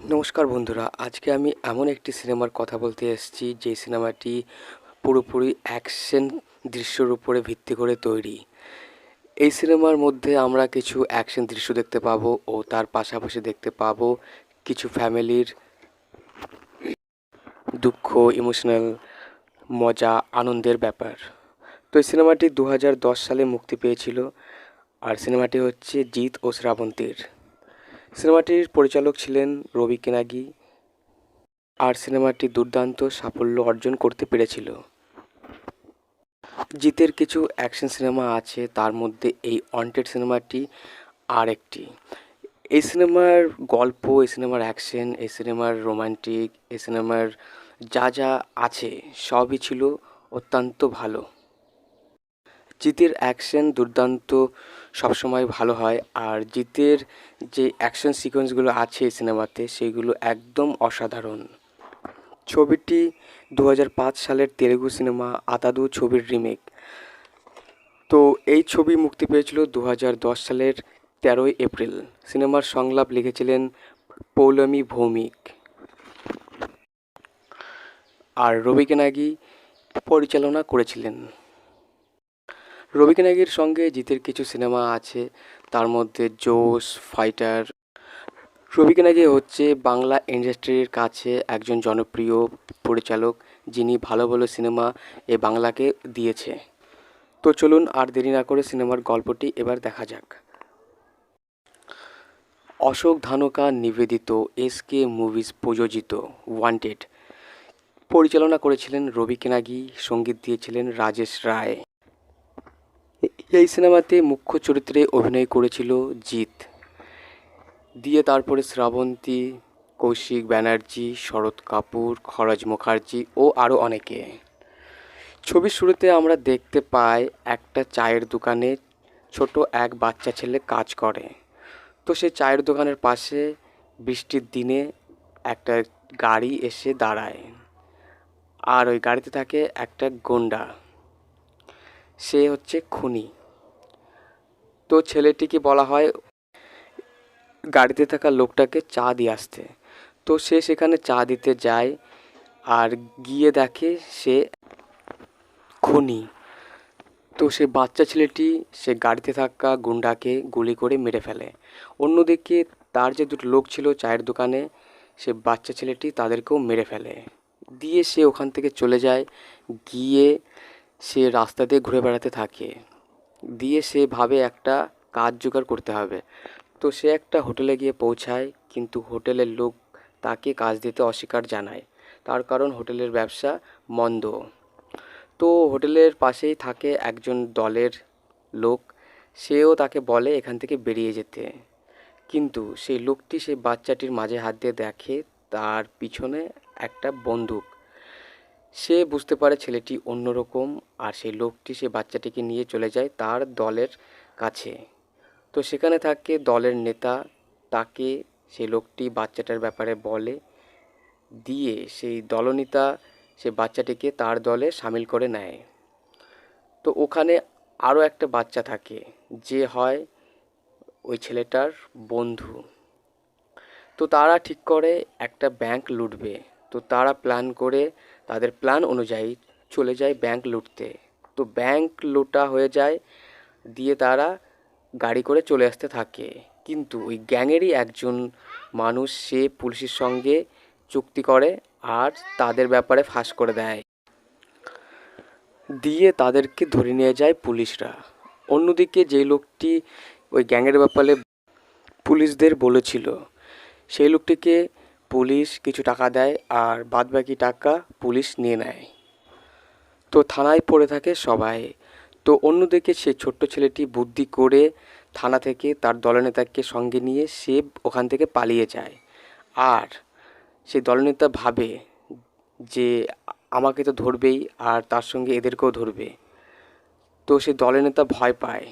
নমস্কার বন্ধুরা, আজকে আমি এমন একটি সিনেমার কথা বলতে এসেছি, যে সিনেমাটি পুরোপুরি অ্যাকশন দৃশ্যর উপরে ভিত্তি করে তৈরি। এই সিনেমার মধ্যে আমরা কিছু অ্যাকশন দৃশ্য দেখতে পাবো ও তার পাশাপাশি দেখতে পাবো কিছু ফ্যামিলির দুঃখ, ইমোশনাল মজা, আনন্দের ব্যাপার। তো এই সিনেমাটি দু হাজার দশ সালে মুক্তি পেয়েছিল, আর সিনেমাটি হচ্ছে জিৎ ও শ্রাবন্তীর। সিনেমাটির পরিচালক ছিলেন রবি কেনাগি, আর সিনেমাটি দুর্দান্ত সাফল্য অর্জন করতে পেরেছিল। জিতের কিছু অ্যাকশন সিনেমা আছে, তার মধ্যে এই ওয়ান্টেড সিনেমাটি আর একটি এই সিনেমার গল্প, এই সিনেমার অ্যাকশন, এই সিনেমার রোমান্টিক, এই সিনেমার যা যা আছে, সবই ছিল অত্যন্ত ভালো। জিতের অ্যাকশন দুর্দান্ত সবসময় ভালো হয়। আর জিতের যে অ্যাকশন সিকোয়েন্সগুলো আছে এই সিনেমাতে সেগুলো একদম অসাধারণ। ছবিটি দু সালের তেলেগু সিনেমা আতাদু ছবির রিমেক তো এই ছবি মুক্তি পেয়েছিল দু সালের তেরোই এপ্রিল। সিনেমার সংলাপ লিখেছিলেন পৌলমী ভৌমিক। আর রবি কেনাগি পরিচালনা করেছিলেন। রবি কেনাগির সঙ্গে জিতের কিছু সিনেমা আছে, তার মধ্যে জোশ, ফাইটার। রবি কেনাগি হচ্ছে বাংলা ইন্ডাস্ট্রির কাছে একজন জনপ্রিয় পরিচালক, যিনি ভালো ভালো সিনেমা এ বাংলাকে দিয়েছে। তো চলুন আর দেরি না করে সিনেমার গল্পটি এবার দেখা যাক। অশোক ধানুকা নিবেদিত এস কে মুভিজ প্রযোজিত ওয়ান্টেড। পরিচালনা করেছিলেন রবি কেনাগি, সংগীত দিয়েছিলেন রাজেশ রায়। এই সিনেমাতে মুখ্য চরিত্রে অভিনয় করেছিল জিৎ। দিয়ে তারপরে শ্রাবন্তী, কৌশিক ব্যানার্জি, শরৎ কাপুর খরচ মুখার্জি ও আরও অনেকে। ছবির শুরুতে আমরা দেখতে পাই একটা চায়ের দোকানে ছোট এক বাচ্চা ছেলে কাজ করে। তো সে চায়ের দোকানের পাশে বৃষ্টির দিনে একটা গাড়ি এসে দাঁড়ায়। আর ওই গাড়িতে থাকে একটা গন্ডা। সে হচ্ছে খুনি। তো ছেলেটিকে বলা হয় গাড়িতে থাকা লোকটাকে চা দিয়ে আসতে। তো সে সেখানে চা দিতে যায় আর গিয়ে দেখে সে খুনি। তো সে বাচ্চা ছেলেটি সে গাড়িতে থাকা গুন্ডাকে গুলি করে মেরে ফেলে। অন্যদিকে তার যে দুটো লোক ছিল চায়ের দোকানে, সে বাচ্চা ছেলেটি তাদেরকেও মেরে ফেলে। দিয়ে সে ওখান থেকে চলে যায়, গিয়ে সে রাস্তা দিয়ে ঘুরে বেড়াতে থাকে। দিয়ে সেভাবে একটা কাজ জোগাড় করতে হবে। তো সে একটা হোটেলে গিয়ে পৌঁছায়, কিন্তু হোটেলের লোক তাকে কাজ দিতে অস্বীকার জানায়। তার কারণ হোটেলের ব্যবসা মন্দ। তো হোটেলের পাশেই থাকে একজন দলের লোক। সেও তাকে বলে এখান থেকে বেরিয়ে যেতে। কিন্তু সেই লোকটি সেই বাচ্চাটির মাঝে হাত দিয়ে দেখে তার পিছনে একটা বন্দুক। সে বুঝতে পারে ছেলেটি অন্যরকম আর সেই লোকটি সে বাচ্চাটিকে নিয়ে চলে যায় তার দলের কাছে। তো সেখানে থাকে দলের নেতা, তাকে সেই লোকটি বাচ্চাটার ব্যাপারে বলে, দিয়ে সেই দলনেতা সে বাচ্চাটিকে তার দলে সামিল করে নেয়। তো ওখানে আরও একটা বাচ্চা থাকে, যে হয় ওই ছেলেটার বন্ধু। তো তারা ঠিক করে একটা ব্যাংক লুটবে। তো তারা প্ল্যান করে তাদের প্ল্যান অনুযায়ী চলে যায় ব্যাংক লুটতে। তো ব্যাংক লুটা হয়ে যায়, দিয়ে তারা গাড়ি করে চলে আসতে থাকে। কিন্তু ওই গ্যাংয়েরই একজন মানুষ, সে পুলিশের সঙ্গে চুক্তি করে আর তাদের ব্যাপারে ফাঁস করে দেয়। দিয়ে তাদেরকে ধরে নিয়ে যায় পুলিশরা। অন্যদিকে যেই লোকটি ওই গ্যাংয়ের ব্যাপারে পুলিশদের বলেছিল, সেই লোকটিকে পুলিশ কিছু টাকা দেয় আর বাদবাকি টাকা পুলিশ নিয়ে নেয়। তো থানায় পড়ে থাকে সবাই। তো অন্যদিকে সে ছোট্ট ছেলেটি বুদ্ধি করে থানা থেকে তার দলনেতাকে সঙ্গে নিয়ে সে ওখান থেকে পালিয়ে যায়। আর সে দলনেতা ভাবে যে আমাকে তো ধরবেই আর তার সঙ্গে এদেরকেও ধরবে। তো সে দলনেতা ভয় পায়।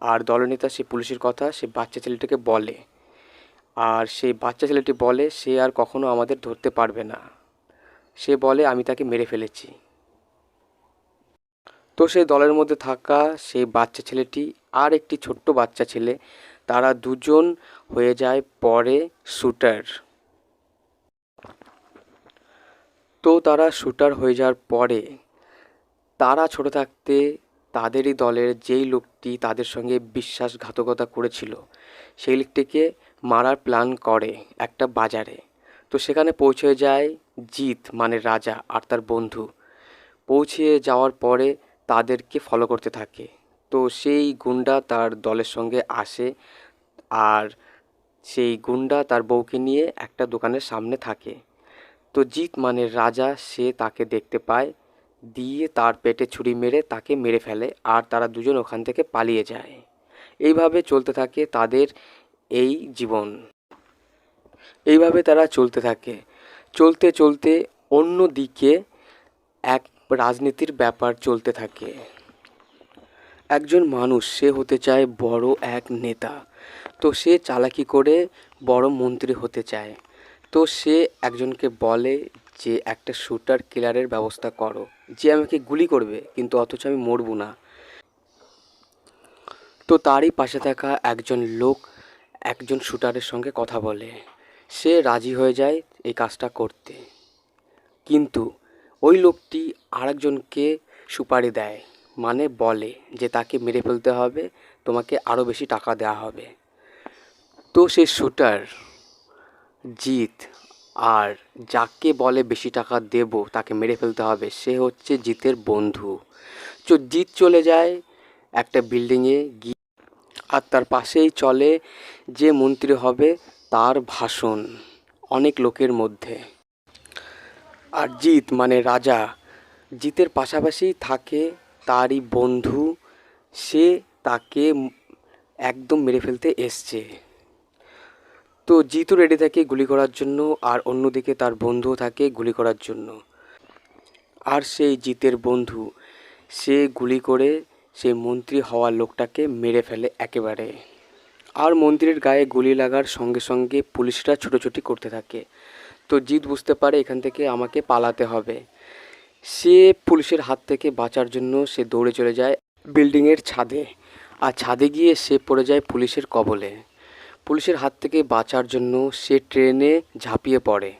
আর দলনেতা সে পুলিশের কথা সে বাচ্চা ছেলেটাকে বলে। আর সেই বাচ্চা ছেলেটি বলে, সে আর কখনো আমাদের ধরতে পারবে না। সে বলে, আমি তাকে মেরে ফেলেছি। তো সেই দলের মধ্যে থাকা সেই বাচ্চা ছেলেটি আর একটি ছোট্ট বাচ্চা ছেলে, তারা দুজন হয়ে যায় পরে শ্যুটার তো তারা শুটার হয়ে যাওয়ার পরে, তারা ছোট থাকতে তাদেরই দলের যেই লোকটি তাদের সঙ্গে বিশ্বাসঘাতকতা করেছিল, সেই লোকটিকে মারার প্ল্যান করে একটা বাজারে। তো সেখানে পৌঁছে যায় জিত মানে রাজা আর তার বন্ধু। পৌঁছে যাওয়ার পরে তাদেরকে ফলো করতে থাকে। তো সেই গুন্ডা তার দলের সঙ্গে আসে আর সেই গুন্ডা তার বউকে নিয়ে একটা দোকানের সামনে থাকে। তো জিত মানে রাজা, সে তাকে দেখতে পায়, দিয়ে তার পেটে ছুরি মেরে তাকে মেরে ফেলে আর তারা দুজন ওখান থেকে পালিয়ে যায়। এইভাবে চলতে থাকে তাদের এই জীবন। এইভাবে তারা চলতে থাকে। চলতে চলতে অন্য দিকে এক রাজনীতির ব্যাপার চলতে থাকে। একজন মানুষ, সে হতে চায় বড় এক নেতা। তো সে চালাকি করে বড় মন্ত্রী হতে চায়। তো সে একজনকে বলে যে, একটা শুটার কিলারের ব্যবস্থা করো। যে আমাকে গুলি করবে, কিন্তু অথচ আমি মরবো না। তো তারই পাশে থাকা একজন লোক একজন শুটারের সঙ্গে কথা বলে, সে রাজি হয়ে যায় এই কাজটা করতে। কিন্তু ওই লোকটি আরেকজনকে সুপারি দেয় মানে বলে যে তাকে মেরে ফেলতে হবে, তোমাকে আরও বেশি টাকা দেওয়া হবে। তো সে শুটার জিত আর যাকে বলে বেশি টাকা দেব, তাকে মেরে ফেলতে হবে, সে হচ্ছে জিতের বন্ধু। তো জিত চলে যায় একটা বিল্ডিংয়ে গিয়ে আর তার পাশেই চলে যে মন্ত্রী হবে তার ভাষণ অনেক লোকের মধ্যে। আর জিত মানে রাজা, জিতের পাশাপাশি থাকে তারই বন্ধু, সে তাকে একদম মেরে ফেলতে এসছে। তো জিতও রেডি থাকে গুলি করার জন্য আর অন্যদিকে তার বন্ধুও থাকে গুলি করার জন্য। আর সেই জিতের বন্ধু, সে গুলি করে সেই মন্ত্রী হওয়া লোকটাকে মেরে ফেলে একেবারে। আর মন্ত্রীর গায়ে গুলি লাগার সঙ্গে সঙ্গে পুলিশরা ছুটোছুটি করতে থাকে। তো জিত বুঝতে পারে এখান থেকে আমাকে পালাতে হবে। সে পুলিশের হাত থেকে বাঁচার জন্য সে দৌড়ে চলে যায় বিল্ডিংয়ের ছাদে। আর ছাদে গিয়ে সে পড়ে যায় পুলিশের কবলে। পুলিশের হাত থেকে বাঁচার জন্য সে ট্রেনে ঝাঁপিয়ে পড়ে।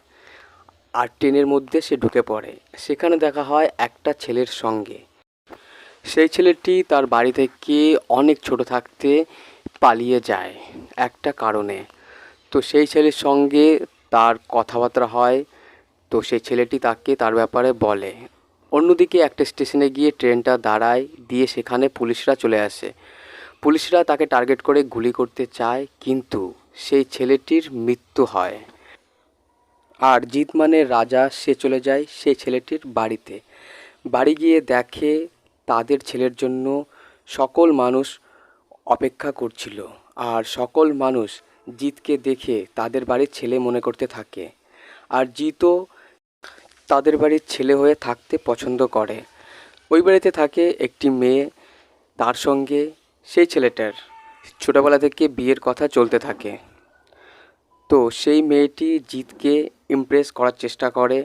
আর ট্রেনের মধ্যে সে ঢুকে পড়ে। সেখানে দেখা হয় একটা ছেলের সঙ্গে। সেই ছেলেটি তার বাড়ি থেকে অনেক ছোট থাকতে পালিয়ে যায় একটা কারণে। তো সেই ছেলের সঙ্গে তার কথাবার্তা হয়, তো সেই ছেলেটি তাকে তার ব্যাপারে বলে। অন্যদিকে একটা স্টেশনে গিয়ে ট্রেনটা দাঁড়ায়, দিয়ে সেখানে পুলিশরা চলে আসে। পুলিশরা তাকে টার্গেট করে গুলি করতে চায়, কিন্তু সেই ছেলেটির মৃত্যু হয়। আর জিত মানে রাজা, সে চলে যায় সেই ছেলেটির বাড়িতে। বাড়ি গিয়ে দেখে তাদের ছেলের জন্য সকল মানুষ অপেক্ষা করছিল। আর সকল মানুষ জিতকে দেখে তাদের বাড়ির ছেলে মনে করতে থাকে। আর জিতও তাদের বাড়ির ছেলে হয়ে থাকতে পছন্দ করে। ওই বাড়িতে থাকে একটি মেয়ে, তার সঙ্গে সেই ছেলেটার। ছোটোবেলা থেকে বিয়ের কথা চলতে থাকে। তো সেই মেয়েটি জিতকে ইমপ্রেস করার চেষ্টা করে।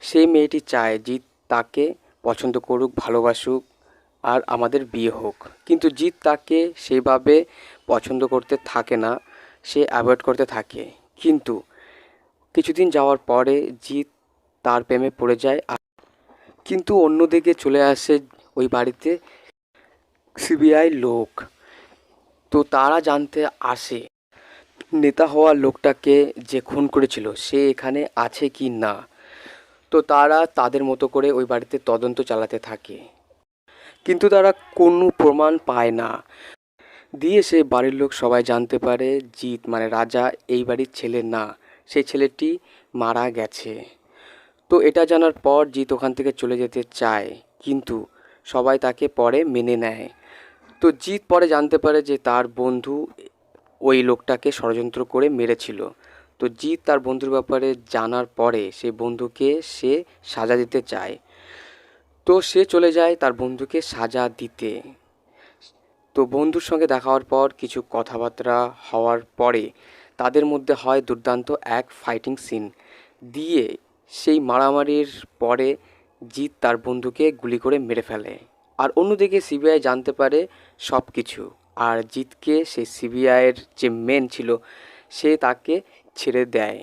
সেই মেয়েটি চায় জিত তাকে পছন্দ করুক, ভালোবাসুক। আর আমাদের বিয়ে হোক। কিন্তু জিৎ তাকে সেভাবে পছন্দ করতে থাকে না, সে অ্যাভয়েড করতে থাকে। কিন্তু কিছুদিন যাওয়ার পরে জিত তার প্রেমে পড়ে যায় কিন্তু অন্যদিকে চলে আসে ওই বাড়িতে সিবিআই লোক। তো তারা জানতে আসে, নেতা হওয়া লোকটাকে যে খুন করেছিল, সে এখানে আছে কি না? তো তারা তাদের মতো করে ওই বাড়িতে তদন্ত চালাতে থাকে। কিন্তু তারা কোনো প্রমাণ পায় না। দিয়ে সে বাড়ির লোক সবাই জানতে পারে, জিৎ মানে রাজা এই বাড়ির ছেলে না, সেই ছেলেটি মারা গেছে। তো এটা জানার পর জিৎ ওখান থেকে চলে যেতে চায়, কিন্তু সবাই তাকে পরে মেনে নেয়। তো জিৎ পরে জানতে পারে যে তার বন্ধু ওই লোকটাকে ষড়যন্ত্র করে মেরেছিল। তো জিৎ তার বন্ধুর ব্যাপারে জানার পরে সে বন্ধুকে সে সাজা দিতে চায়। তো সে চলে যায় তার বন্ধুকে সাজা দিতে। তো বন্ধুর সঙ্গে দেখা হওয়ার পর, কিছু কথাবার্তা হওয়ার পরে তাদের মধ্যে হয় দুর্দান্ত এক ফাইটিং সিন দিয়ে সেই মারামারির পরে জিত তার বন্ধুকে গুলি করে মেরে ফেলে। আর অন্যদিকে সিবিআই জানতে পারে সব কিছু আর জিতকে সেই সিবিআইয়ের যে মেন ছিল, সে তাকে ছেড়ে দেয়।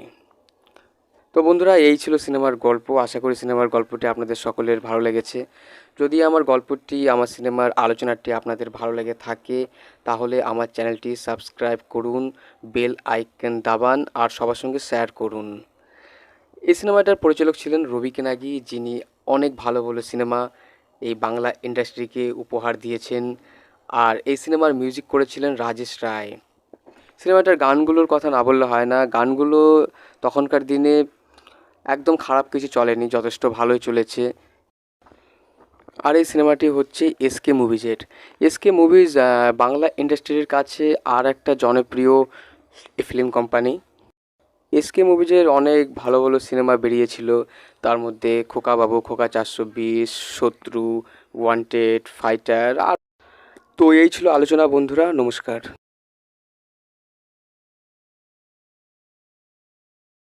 তো বন্ধুরা, এই ছিল সিনেমার গল্প। আশা করি সিনেমার গল্পটি আপনাদের সকলের ভালো লেগেছে। যদি আমার গল্পটি, আমার সিনেমার আলোচনাটি আপনাদের ভালো লেগে থাকে, তাহলে আমার চ্যানেলটি সাবস্ক্রাইব করুন, বেল আইকন দাবান, আর সবার সঙ্গে শেয়ার করুন। এই সিনেমাটার পরিচালক ছিলেন রবি কেনাগি, যিনি অনেক ভালো ভালো সিনেমা এই বাংলা ইন্ডাস্ট্রিকে উপহার দিয়েছেন, আর এই সিনেমার মিউজিক করেছিলেন রাজেশ রায়। সিনেমাটার গানগুলোর কথা না বললে হয় না। গানগুলো তখনকার দিনে একদম খারাপ কিছু চলেনি, যথেষ্ট ভালোই চলেছে। আর এই সিনেমাটি হচ্ছে এসকে মুভিজের এসকে মুভিজ বাংলা ইন্ডাস্ট্রির কাছে আর একটা জনপ্রিয় ফিল্ম কোম্পানি এসকে মুভিজের অনেক ভালো ভালো সিনেমা বেরিয়েছিল। তার মধ্যে খোকা বাবু খোকা চারশো বিশ, শত্রু ওয়ান্টেড ফাইটার আর তো এই ছিল আলোচনা বন্ধুরা, নমস্কার।